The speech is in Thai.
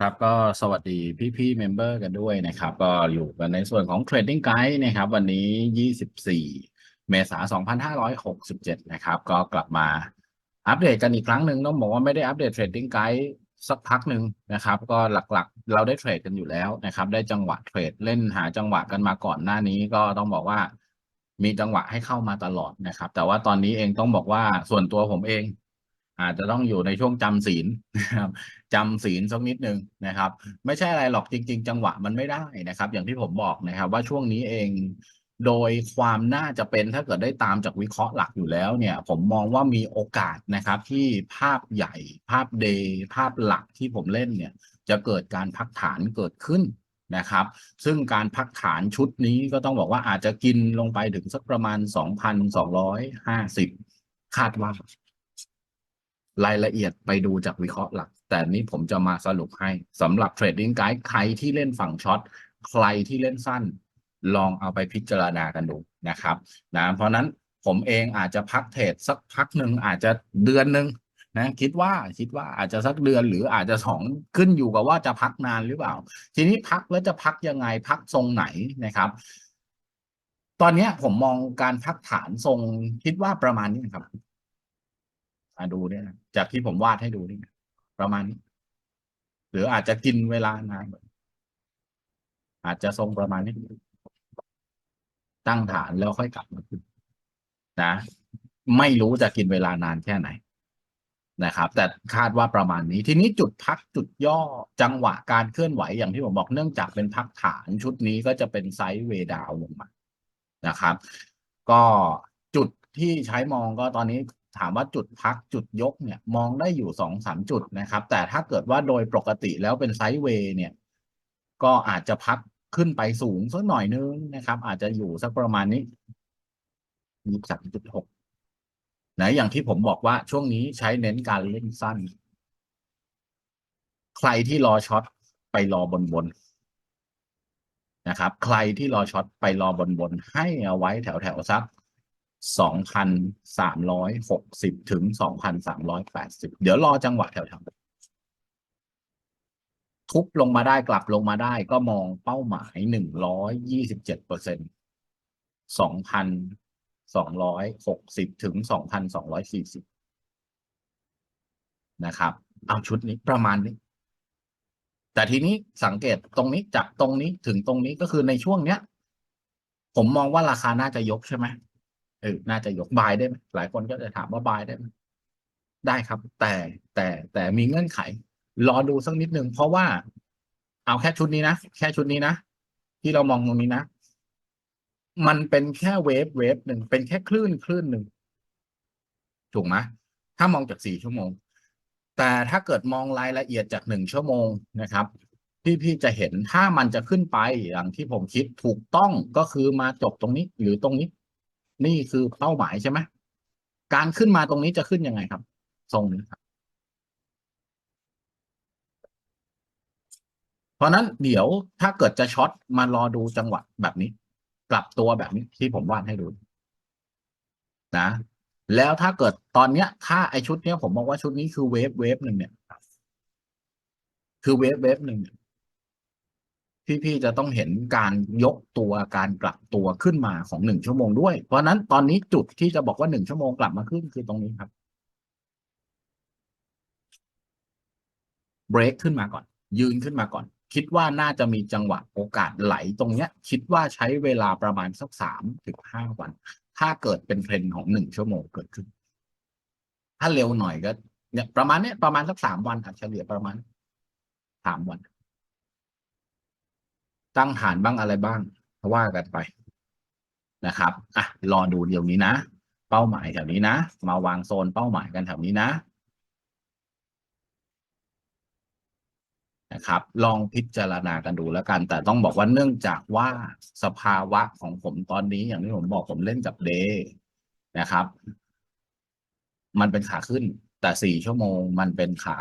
ครับก็สวัสดีพี่พี่เมมเบอร์กันด้วยนะครับ ก็อยู่กันในส่วนของ Trading Guide นะครับ วันนี้ 24 เมษายน2567 นะครับ ก็กลับมาอัปเดตกันอีกครั้งหนึ่งต้องบอกว่าไม่ได้อัปเดต Trading Guide สักพักหนึ่งนะครับ ก็หลักๆ เราได้เทรดกันอยู่แล้วนะครับ ได้จังหวะเทรดเล่นหาจังหวะกันมาก่อนหน้านี้ก็ต้องบอกว่ามีจังหวะให้เข้ามาตลอดนะครับ แต่ว่าตอนนี้เองต้องบอกว่าส่วนตัวผมเอง อาจจะต้องอยู่ในช่วงจำศีลนะครับจำศีลสักนิดนึงนะครับ ไม่ใช่อะไรหรอกจริง ๆ จังหวะมันไม่ได้นะครับ อย่างที่ผมบอกนะครับว่าช่วงนี้เองโดยความน่าจะเป็นถ้าเกิดได้ตามจากวิเคราะห์หลักอยู่แล้วเนี่ย ผมมองว่ามีโอกาสนะครับที่ภาพใหญ่ ภาพเดย์ภาพหลักที่ผมเล่นเนี่ย จะเกิดการพักฐานเกิดขึ้นนะครับ ซึ่งการพักฐานชุดนี้ก็ต้องบอกว่าอาจจะกินลงไปถึงสักประมาณ 2,250 คาดว่า รายละเอียดไปดูจากวิเคราะห์หลัก แต่นี้ผมจะมาสรุปให้สำหรับ Trading Guide ใครที่เล่นฝั่งช็อตใครที่เล่นสั้น ลองเอาไปพิจารณากันดูนะครับนะเพราะนั้นผมเองอาจจะพักเทรดสักพักหนึ่งอาจจะเดือนหนึ่งนะคิดว่าคิดว่าอาจจะสักเดือนหรืออาจจะสองขึ้นอยู่กับว่าจะพักนานหรือเปล่า ทีนี้พักแล้วจะพักยังไงพักทรงไหนนะครับ ตอนนี้ผมมองการพักฐานทรงคิดว่าประมาณนี้ครับ อ่าดูเนี่ยนะจากที่ผมวาดให้ดูนี่นะประมาณนี้หรืออาจจะกินเวลานานอาจจะทรงประมาณนี้ตั้งฐานแล้วค่อยกลับมาขึ้นนะ ไม่รู้จะกินเวลานานแค่ไหนนะครับ แต่คาดว่าประมาณนี้ ทีนี้จุดพักจุดย่อจังหวะการเคลื่อนไหวอย่างที่ผมบอกเนื่องจากเป็นพักฐานชุดนี้ก็จะเป็นไซด์เวดาวลงมานะครับ ก็จุดที่ใช้มองก็ตอนนี้ ถามว่าจุดพักจุดยกเนี่ยมองได้อยู่สองสามจุดนะครับ แต่ถ้าเกิดว่าโดยปกติแล้วเป็นไซด์เวย์เนี่ย ก็อาจจะพักขึ้นไปสูงสักหน่อยนึงนะครับ อาจจะอยู่สักประมาณนี้ยี่สามจุดหกนะอย่างที่ผมบอกว่าช่วงนี้ใช้เน้นการเล่นสั้น ใครที่รอช็อตไปรอบนบนนะครับ ใครที่รอช็อตไปรอบนบนให้เอาไว้แถวแถวสัก สองพันสามร้อยหกสิบถึงสองพันสามร้อยแปดสิบเดี๋ยวรอจังหวะแถวๆทุบลงมาได้กลับลงมาได้ก็มองเป้าหมายหนึ่งร้อยยี่สิบเปอร์เซ็นสองพันสองร้อยหกสิบถึงสองพันะครับ เอาชุดนี้ประมาณนี้ แต่ทีนี้สังเกตตรงนี้จากตรงนี้ถึงตรงนี้ก็คือในช่วงเนี้ย ผมมองว่าราคาน่าจะยกใช่ไหม ออน่าจะยกบายได้ไหมหลายคนก็จะถามว่าบายได้ไหมได้ครับ แต่แต่แต่มีเงื่อนไข รอดูสักนิดนึงเพราะว่า เอาแค่ชุดนี้นะแค่ชุดนี้นะที่เรามองตรงนี้นะมันเป็นแค่เวฟเวฟหนึ่งเป็นแค่คลื่นคลื่นหนึ่งถูกไหมถ้ามองจากสี่ชั่วโมง แต่ถ้าเกิดมองรายละเอียดจากหนึ่งชั่วโมงนะครับพี่พี่จะเห็นถ้ามันจะขึ้นไปอย่างที่ผมคิดถูกต้องก็คือมาจบตรงนี้ หรือตรงนี้ นี่คือเป้าหมายใช่ไหมการขึ้นมาตรงนี้จะขึ้นยังไงครับ ทรงนี้ครับ เพราะนั้นเดี๋ยวถ้าเกิดจะช็อตมารอดูจังหวะแบบนี้ กลับตัวแบบนี้ที่ผมวาดให้ดูนะแล้วถ้าเกิดตอนเนี้ย ถ้าไอชุดเนี้ยผมบอกว่าชุดนี้คือเวฟเวฟหนึ่งเนี่ย คือเวฟเวฟหนึ่งเนี่ย พี่ๆจะต้องเห็นการยกตัวการกลับตัวขึ้นมาของหนึ่งชั่วโมงด้วย เพราะนั้นตอนนี้จุดที่จะบอกว่าหนึ่งชั่วโมงกลับมาขึ้นคือตรงนี้ครับเบรกขึ้นมาก่อน ยืนขึ้นมาก่อน คิดว่าน่าจะมีจังหวะโอกาสไหลตรงเนี้ย คิดว่าใช้เวลาประมาณสักสามถึงห้าวัน ถ้าเกิดเป็นเทรนด์ของหนึ่งชั่วโมงเกิดขึ้น ถ้าเร็วหน่อยก็เนี่ยประมาณเนี้ยประมาณสักสามวันอะเฉลี่ยประมาณสามวัน ตั้งฐานบ้างอะไรบ้างว่ากันไปนะครับอะรอดูเดี๋ยวนี้นะ เป้าหมายแถวนี้นะ มาวางโซนเป้าหมายกันแถวนี้นะนะครับ ลองพิจารณากันดูแล้วกัน แต่ต้องบอกว่าเนื่องจากว่าสภาวะของผมตอนนี้อย่างที่ผมบอกผมเล่นกับเดย์นะครับ มันเป็นขาขึ้น แต่สี่ชั่วโมงมันเป็นขา